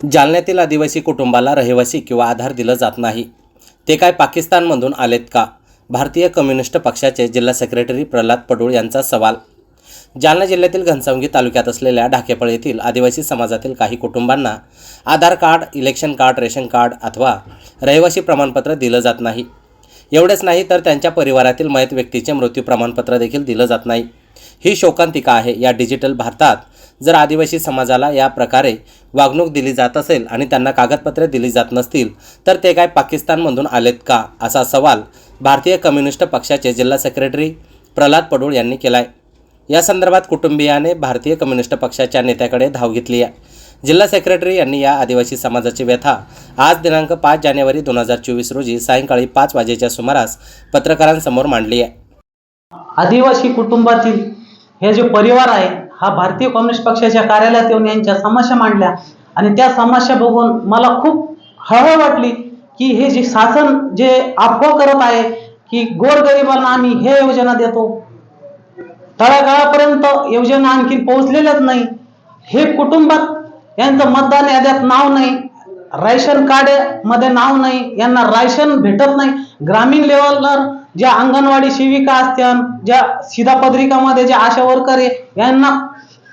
जालन्यातील आदिवासी कुटुंबाला रहिवासी किंवा आधार दिलं जात नाही. ते काय पाकिस्तानमधून आलेत का? भारतीय कम्युनिस्ट पक्षाचे जिल्हा सेक्रेटरी प्रल्हाद पडूळ यांचा सवाल. जालना जिल्ह्यातील घनसावंगी तालुक्यात असलेल्या ढाकेपळ येथील आदिवासी समाजातील काही कुटुंबांना Aadhaar card election card ration card अथवा रहिवासी प्रमाणपत्र दिलं जात नाही. एवढेच नाही तर त्यांच्या परिवारातील मयत व्यक्तीचे मृत्यू प्रमाणपत्र देखील दिलं जात नाही. ही शोकांतिका आहे. या डिजिटल भारतात जर आदिवासी समाजाला या प्रकारे वागणूक दिली जात असेल आणि त्यांना कागदपत्रे दिली जात नसतील तर ते काय पाकिस्तानमधून आलेत का? असा सवाल भारतीय कम्युनिस्ट पक्षाचे जिल्हा सेक्रेटरी प्रल्हाद पडूळ यांनी केला आहे या संदर्भात कुटुंबियाने भारतीय कम्युनिस्ट पक्षाच्या नेत्याकडे धाव घेतली आहे. जिल्हा सेक्रेटरी यांनी या आदिवासी समाजाची व्यथा आज दिनांक पाच जानेवारी दोन हजार चोवीस रोजी सायंकाळी पाच वाजेच्या सुमारास पत्रकारांसमोर मांडली आहे. आदिवासी कुटुंबातील हे जे परिवार आहे हा भारतीय कम्युनिस्ट पक्षाच्या कार्यालयात येऊन यांच्या समस्या मांडल्या. आणि त्या समस्या बघून मला खूप हळहळ वाटली की हे जे शासन जे अफवा करत आहे की गोरगरिबांना आम्ही हे योजना देतो. तळागाळापर्यंत योजना आणखी पोहोचलेल्याच नाही. हे कुटुंबात यांचं मतदान याद्यात नाव नाही. रायशन कार्डमध्ये नाव नाही. यांना रायशन भेटत नाही. ग्रामीण लेवलवर ज्या अंगणवाडी सेविका असत्या ज्या शिधापत्रिकामध्ये ज्या आशा वर्कर आहे यांना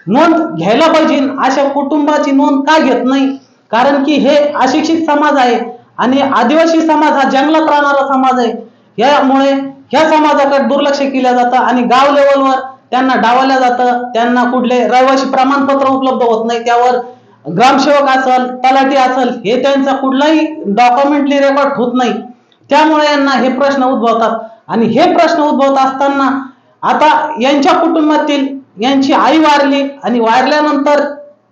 नोंद घ्यायला पाहिजे. अशा कुटुंबाची नोंद का घेत नाही? कारण की हे अशिक्षित समाज आहे आणि आदिवासी समाज हा जंगलात राहणारा समाज आहे. यामुळे ह्या समाजाकडे दुर्लक्ष केलं जातं आणि गाव लेवलवर त्यांना डावलं जातं. त्यांना कुठले रहिवासी प्रमाणपत्र उपलब्ध होत नाही. त्यावर ग्रामसेवक असल तलाठी असल हे त्यांचा कुठलाही डॉक्युमेंटली रेकॉर्ड होत नाही. त्यामुळे यांना हे प्रश्न उद्भवतात. आणि हे प्रश्न उद्भवत असताना आता यांच्या कुटुंबातील यांची आई वारली आणि वारल्यानंतर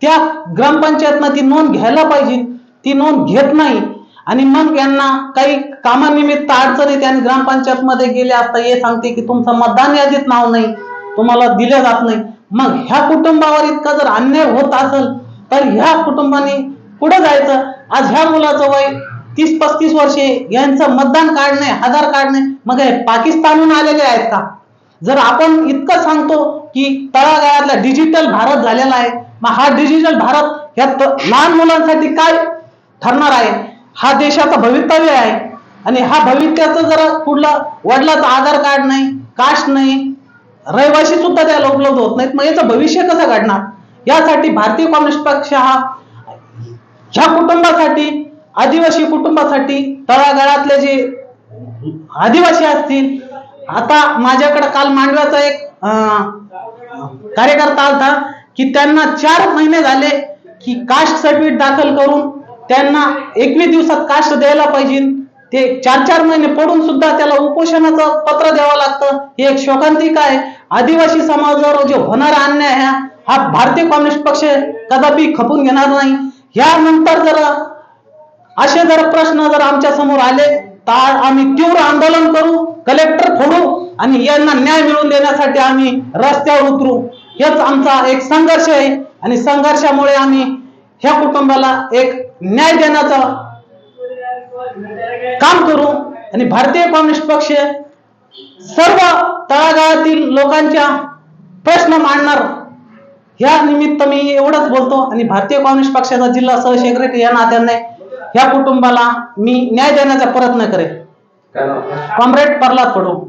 त्या ग्रामपंचायतनं ती नोंद घ्यायला पाहिजे. ती नोंद घेत नाही. आणि मग यांना काही कामानिमित्त अडचणीत आणि ग्रामपंचायतमध्ये गेले असता हे सांगते की तुमचं मतदान यादीत नाव नाही. तुम्हाला दिलं जात नाही. मग ह्या कुटुंबावर इतका जर अन्याय होत असेल तर ह्या कुटुंबाने पुढे जायचं. आज ह्या मुलाचं वय तीस पस्तीस वर्षे यांचं मतदान कार्ड नाही आधार कार्ड नाही मग हे पाकिस्तानहून आलेले आहेत का? जर आपण इतकं सांगतो की तळागाळातला डिजिटल भारत झालेला आहे मग हा डिजिटल भारत ह्या लहान मुलांसाठी काय ठरणार आहे? हा देशाचा भवितव्य आहे. आणि हा भवित्याचं जर कुठला वडिलाचं आधार कार्ड नाही कास्ट नाही रहिवासी सुद्धा त्याला उपलब्ध होत नाहीत. मग याचं भविष्य कसं घडणार? यासाठी भारतीय कम्युनिस्ट पक्ष हा ह्या कुटुंबासाठी आदिवासी कुटुंबासाठी तळागाळातले जे आदिवासी असतील आता माझ्याकडे काल मांडव्याचा एक कार्यकर्ता आलता की त्यांना चार महिने झाले की कास्ट सर्टिफिकेट दाखल करून त्यांना एकवीस दिवसात कास्ट द्यायला पाहिजे. ते चार चार महिने पडून सुद्धा त्याला उपोषणाचं पत्र द्यावं लागतं. ही एक शोकांतिक आहे. आदिवासी समाजावर जे होणारा अन्याय हा हा भारतीय कम्युनिस्ट पक्ष कदापि खपून घेणार नाही. यानंतर जर असे जर प्रश्न जर आमच्यासमोर आले तर आम्ही तीव्र आंदोलन करू कलेक्टर फोडू आणि यांना न्याय मिळवून देण्यासाठी आम्ही रस्त्यावर उतरू. हेच आमचा एक संघर्ष आहे आणि संघर्षामुळे आम्ही ह्या कुटुंबाला एक न्याय देण्याचं काम करू आणि भारतीय कम्युनिस्ट पक्ष सर्व तळागाळातील लोकांच्या प्रश्न मांडणार. या निमित्त मी एवढंच बोलतो आणि भारतीय कम्युनिस्ट पक्षाचा जिल्हा सहसेक्रेटरी या नात्याने ह्या कुटुंबाला मी न्याय देण्याचा प्रयत्न करेन. कॉम्रेड प्रल्हाद पडू.